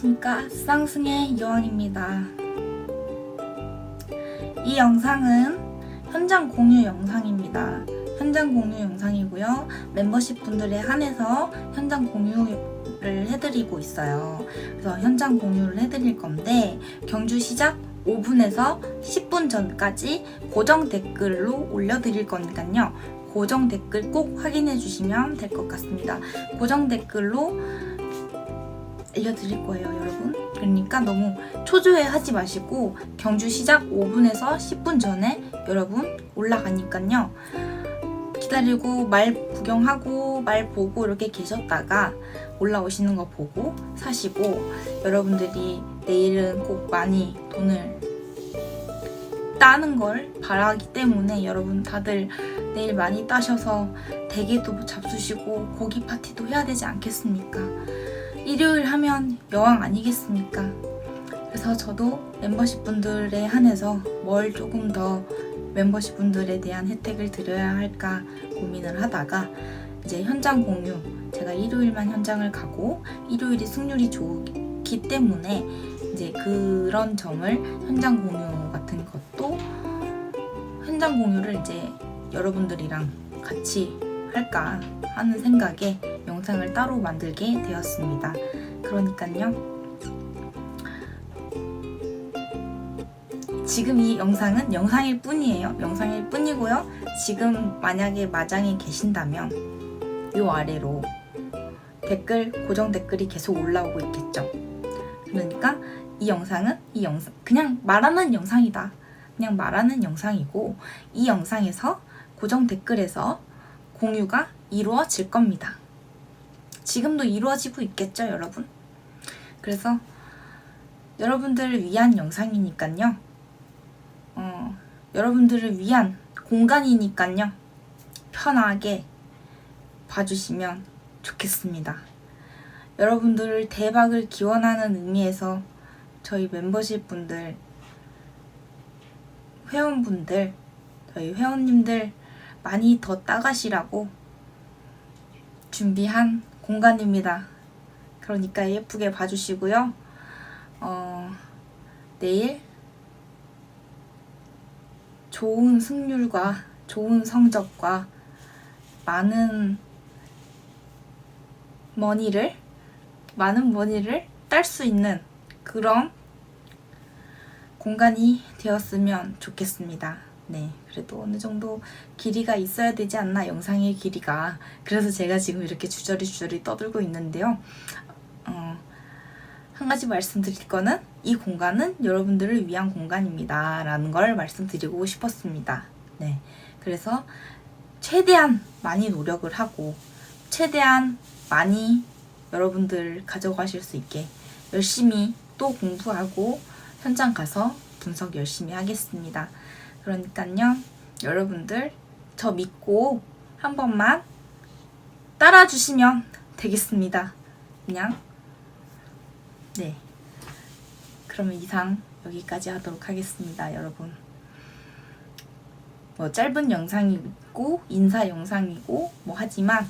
안녕하십니까. 쌍승의 여왕입니다. 이 영상은 현장 공유 영상입니다. 현장 공유 영상이고요. 멤버십 분들에 한해서 현장 공유를 해드리고 있어요. 그래서 현장 공유를 해드릴 건데 경주 시작 5분에서 10분 전까지 고정 댓글로 올려드릴 거니까요. 고정 댓글 꼭 확인해 주시면 될 것 같습니다. 고정 댓글로 알려드릴 거예요, 여러분. 그러니까 너무 초조해 하지 마시고 경주 시작 5분에서 10분 전에 여러분 올라가니까요. 기다리고 말 구경하고 말 보고 이렇게 계셨다가 올라오시는 거 보고 사시고 여러분들이 내일은 꼭 많이 돈을 따는 걸 바라기 때문에 여러분 다들 내일 많이 따셔서 대게도 잡수시고 고기 파티도 해야 되지 않겠습니까? 일요일 하면 여왕 아니겠습니까? 그래서 저도 멤버십 분들에 한해서 뭘 조금 더 멤버십 분들에 대한 혜택을 드려야 할까 고민을 하다가 이제 현장 공유 제가 일요일만 현장을 가고 일요일이 승률이 좋기 때문에 이제 그런 점을 현장 공유 같은 것도 현장 공유를 이제 여러분들이랑 같이 할까 하는 생각에 영상을 따로 만들게 되었습니다. 그러니까요. 지금 이 영상은 영상일 뿐이에요. 영상일 뿐이고요. 지금 만약에 마장에 계신다면 요 아래로 댓글 고정 댓글이 계속 올라오고 있겠죠. 그러니까 이 영상은 이 영상 그냥 말하는 영상이다. 그냥 말하는 영상이고 이 영상에서 고정 댓글에서 공유가 이루어질 겁니다. 지금도 이루어지고 있겠죠, 여러분? 그래서 여러분들을 위한 영상이니까요. 어, 여러분들을 위한 공간이니까요. 편하게 봐주시면 좋겠습니다. 여러분들을 대박을 기원하는 의미에서 저희 멤버십 분들, 회원분들, 저희 회원님들 많이 더 따가시라고 준비한 공간입니다. 그러니까 예쁘게 봐주시고요. 어, 내일 좋은 승률과 좋은 성적과 많은 머니를 많은 머니를 딸 수 있는 그런 공간이 되었으면 좋겠습니다. 네, 그래도 어느 정도 길이가 있어야 되지 않나 영상의 길이가 그래서 제가 지금 이렇게 주저리 주저리 떠들고 있는데요. 어, 한 가지 말씀드릴 거는 이 공간은 여러분들을 위한 공간입니다 라는 걸 말씀드리고 싶었습니다. 네, 그래서 최대한 많이 노력을 하고 최대한 많이 여러분들 가져가실 수 있게 열심히 또 공부하고 현장 가서 분석 열심히 하겠습니다. 그러니까요, 여러분들 저 믿고 한 번만 따라 주시면 되겠습니다. 그냥 네. 그러면 이상 여기까지 하도록 하겠습니다, 여러분. 뭐 짧은 영상이고 인사 영상이고 뭐 하지만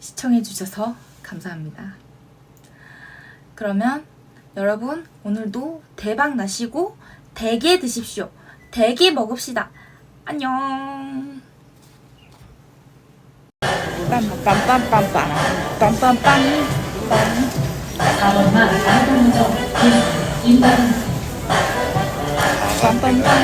시청해 주셔서 감사합니다. 그러면 여러분 오늘도 대박 나시고 대게 드십시오. 대게 먹읍시다. 안녕. 빰빰빰빰빰 빰 빰빰빰 다음은 다른 먼저 임다른 빰빰빰